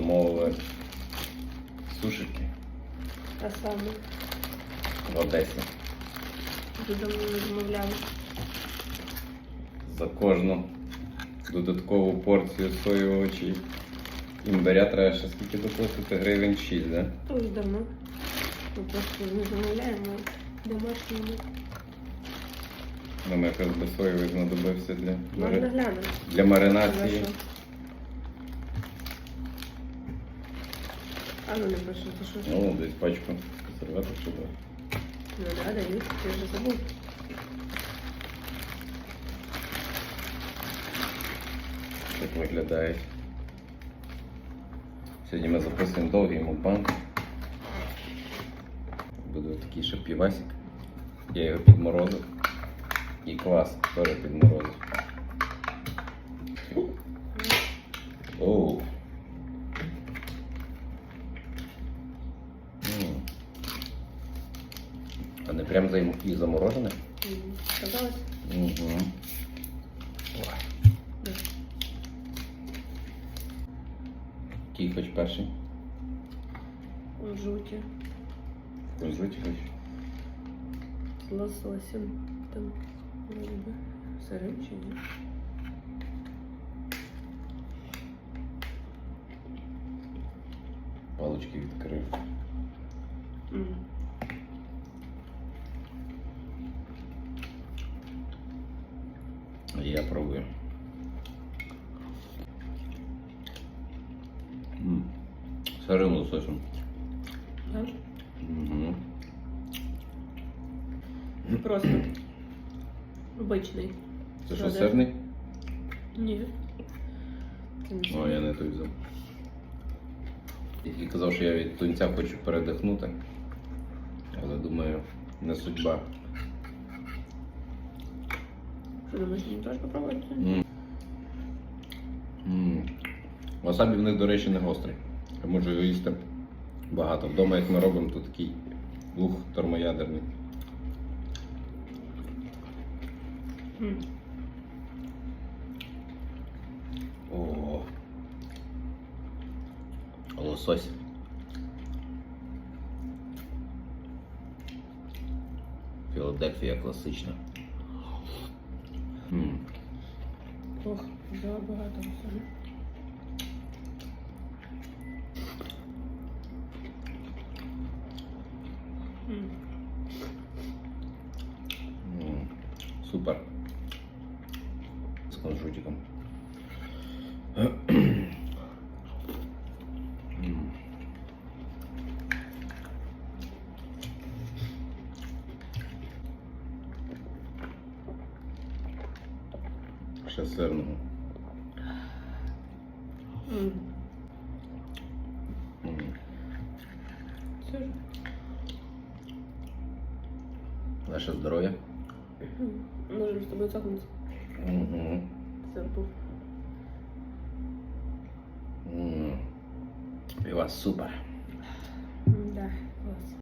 замовили сушики Та саме. в Одесі. Давно не замовляли. За кожну додаткову порцію соєвого чи імбиря треба ще скільки доплатити? Гривень 6, да? Дуже давно. Ми просто не замовляємо домашніми. Нам якраз би соєвий знадобився для, Можна мари- глянути. для маринації. Хорошо. А ну не пише, це що? Ну, десь пачку чи два. Ну да, дають, ти вже забув. Так виглядають. Сьогодні ми записуємо довгий мукбанк. Буде такий ще півасик. Я його підморозив. І квас теж підморозив. Не прям за і заморожене? Мгм. Казалось? Угу. Який хоч перший? Жуті. Кунжуті хоч? З лососем. Там сирим чи ні? Палочки відкрив. М. я пробую. М. Сирим лососем. Да? Угу. Просто обичний. Це що, сирний? Ні. О, я не той взяв. І казав, що я від тунця хочу передихнути. Але думаю, не судьба. Що думаєш, мені теж попробувати? Васабі в них, до речі, не гострий. Я можу його їсти багато. Вдома, як ми робимо, то такий луг термоядерний. М. О. Лосось. Філадельфія класична. Ох, взяла багато. Супер. З кунжутиком. М. Це ж. Наше здоров'я. М. Можемо з тобою цокнути. Угу. Забув. М. І у вас супер.